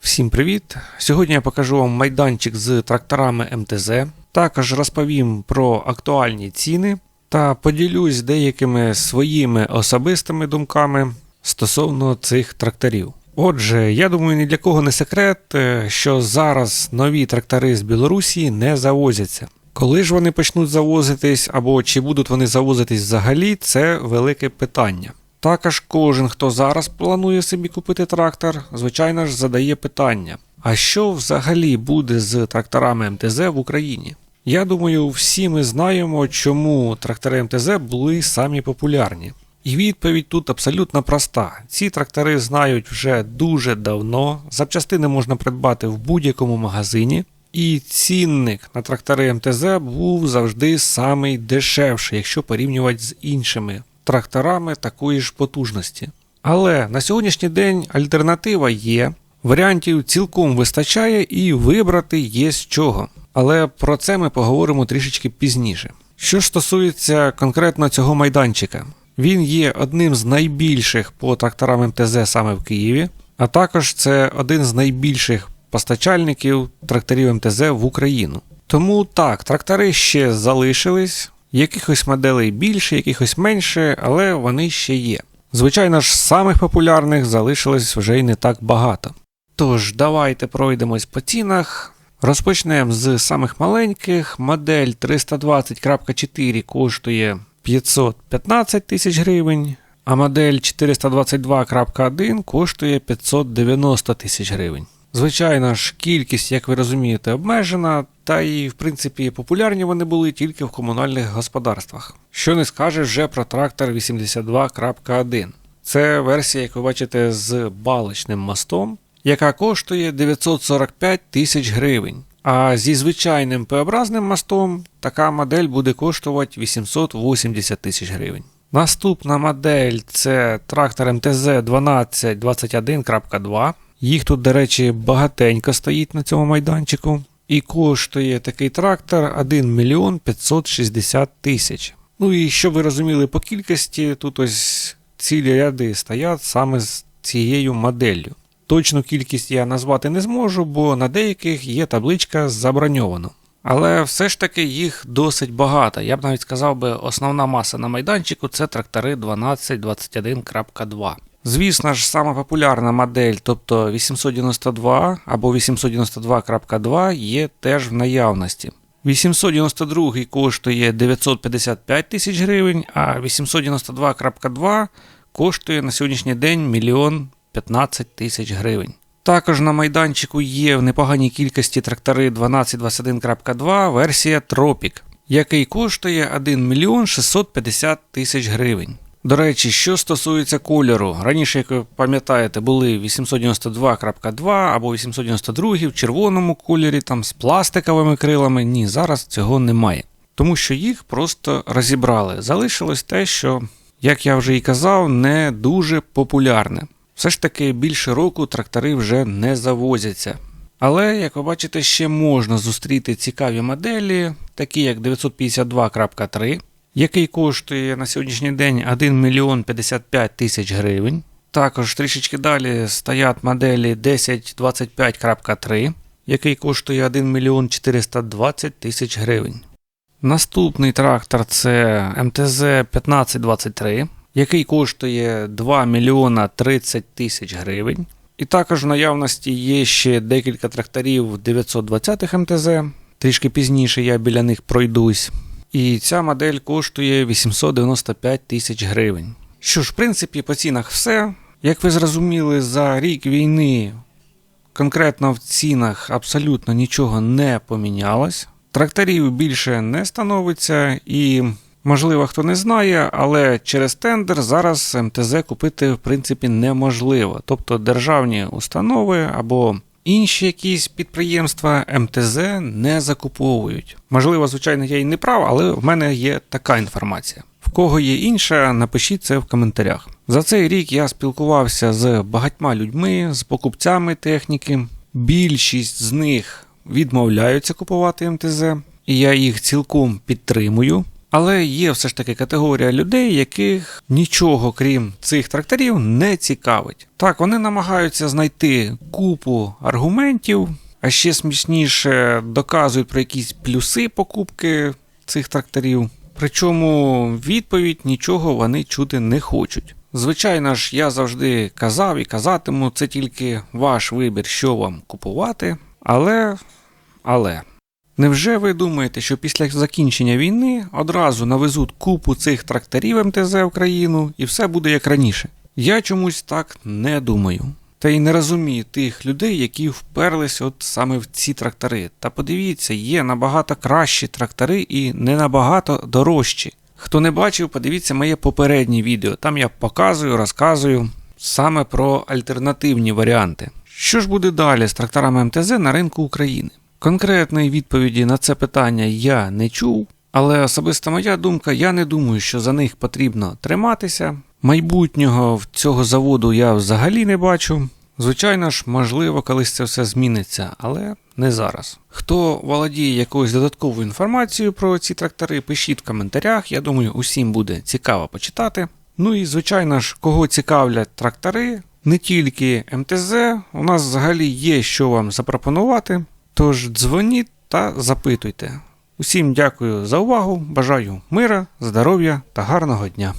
Всім привіт! Сьогодні я покажу вам майданчик з тракторами МТЗ. Також розповім про актуальні ціни та поділюсь деякими своїми особистими думками стосовно цих тракторів. Отже, я думаю, ні для кого не секрет, е, що зараз нові трактори з Білорусі не завозяться. Коли ж вони почнуть завозитись, або чи будуть вони завозитись взагалі, це велике питання. Також кожен, хто зараз планує собі купити трактор, звичайно ж задає питання: а що взагалі буде з тракторами МТЗ в Україні? Я думаю, всі ми знаємо, чому трактори МТЗ були самі популярні. І відповідь тут абсолютно проста. Ці трактори знають вже дуже давно, запчастини можна придбати в будь-якому магазині, і цінник на трактори МТЗ був завжди самий дешевший, якщо порівнювати з іншими тракторами такої ж потужності. Але на сьогоднішній день альтернатива є, варіантів цілком вистачає і вибрати є з чого. Але про це ми поговоримо трішечки пізніше. Що ж стосується конкретно цього майданчика, він є одним з найбільших по тракторам МТЗ саме в Києві, а також це один з найбільших постачальників тракторів МТЗ в Україну. Тому так, трактори ще залишились, якихось моделей більше, якихось менше, але вони ще є. Звичайно ж, самих популярних залишилось вже й не так багато. Тож, давайте пройдемось по цінах. Розпочнемо з самих маленьких. Модель 320.4 коштує 515 тисяч гривень, а модель 422.1 коштує 590 тисяч гривень. Звичайно ж, кількість, як ви розумієте, обмежена, та і, в принципі, популярні вони були тільки в комунальних господарствах. Що не скажеш вже про трактор 82.1. Це версія, як ви бачите, з балочним мостом, яка коштує 945 тисяч гривень. А зі звичайним П-образним мостом така модель буде коштувати 880 тисяч гривень. Наступна модель це трактор МТЗ 1221.2. Їх тут, до речі, багатенько стоїть на цьому майданчику. І коштує такий трактор 1 мільйон 560 тисяч. Ну і щоб ви розуміли по кількості, тут ось цілі ряди стоять саме з цією моделлю. Точну кількість я назвати не зможу, бо на деяких є табличка заброньовано. Але все ж таки їх досить багато. Я б навіть сказав би, основна маса на майданчику це трактори 1221.2. Звісно ж, сама популярна модель, тобто 892 або 892.2 є теж в наявності. 892 коштує 955 тисяч гривень, а 892.2 коштує на сьогоднішній день 1 15 тисяч гривень. Також на майданчику є в непоганій кількості трактори 1221.2 версія Tropic, який коштує 1 мільйон 650 тисяч гривень. До речі, що стосується кольору, раніше, як ви пам'ятаєте, були 892.2 або 892 в червоному кольорі, там з пластиковими крилами. Ні, зараз цього немає. Тому що їх просто розібрали. Залишилось те, що, як я вже і казав, не дуже популярне. Все ж таки більше року трактори вже не завозяться. Але, як ви бачите, ще можна зустріти цікаві моделі, такі як 952.3 який коштує на сьогоднішній день 1 мільйон 55 тисяч гривень. Також трішечки далі стоять моделі 1025.3, який коштує 1 мільйон 420 тисяч гривень. Наступний трактор це МТЗ 1523, який коштує 2 мільйона 30 тисяч гривень. І також в наявності є ще декілька тракторів 920 МТЗ. Трішки пізніше я біля них пройдусь. І ця модель коштує 895 тисяч гривень. Що ж, в принципі, по цінах все. Як ви зрозуміли, за рік війни конкретно в цінах абсолютно нічого не помінялось. Тракторів більше не становиться, і, можливо, хто не знає, але через тендер зараз МТЗ купити в принципі неможливо. Тобто державні установи або Інші якісь підприємства МТЗ не закуповують. Можливо, звичайно, я і не прав, але в мене є така інформація. В кого є інша, напишіть це в коментарях. За цей рік я спілкувався з багатьма людьми, з покупцями техніки. Більшість з них відмовляються купувати МТЗ, і я їх цілком підтримую. Але є все ж таки категорія людей, яких нічого крім цих тракторів не цікавить. Так, вони намагаються знайти купу аргументів, а ще смішніше доказують про якісь плюси покупки цих тракторів. Причому відповідь нічого вони чути не хочуть. Звичайно ж, я завжди казав і казатиму, це тільки ваш вибір, що вам купувати. Але. Але. Невже ви думаєте, що після закінчення війни одразу навезуть купу цих тракторів МТЗ в країну і все буде як раніше? Я чомусь так не думаю. Та й не розумію тих людей, які вперлись от саме в ці трактори. Та подивіться, є набагато кращі трактори і не набагато дорожчі. Хто не бачив, подивіться моє попереднє відео. Там я показую, розказую саме про альтернативні варіанти. Що ж буде далі з тракторами МТЗ на ринку України? Конкретної відповіді на це питання я не чув, але особиста моя думка, я не думаю, що за них потрібно триматися. Майбутнього в цього заводу я взагалі не бачу. Звичайно ж, можливо, колись це все зміниться, але не зараз. Хто володіє якоюсь додатковою інформацією про ці трактори, пишіть в коментарях. Я думаю, усім буде цікаво почитати. Ну і звичайно ж, кого цікавлять трактори, не тільки МТЗ, у нас взагалі є що вам запропонувати. Тож дзвоніть та запитуйте. Усім дякую за увагу, бажаю мира, здоров'я та гарного дня.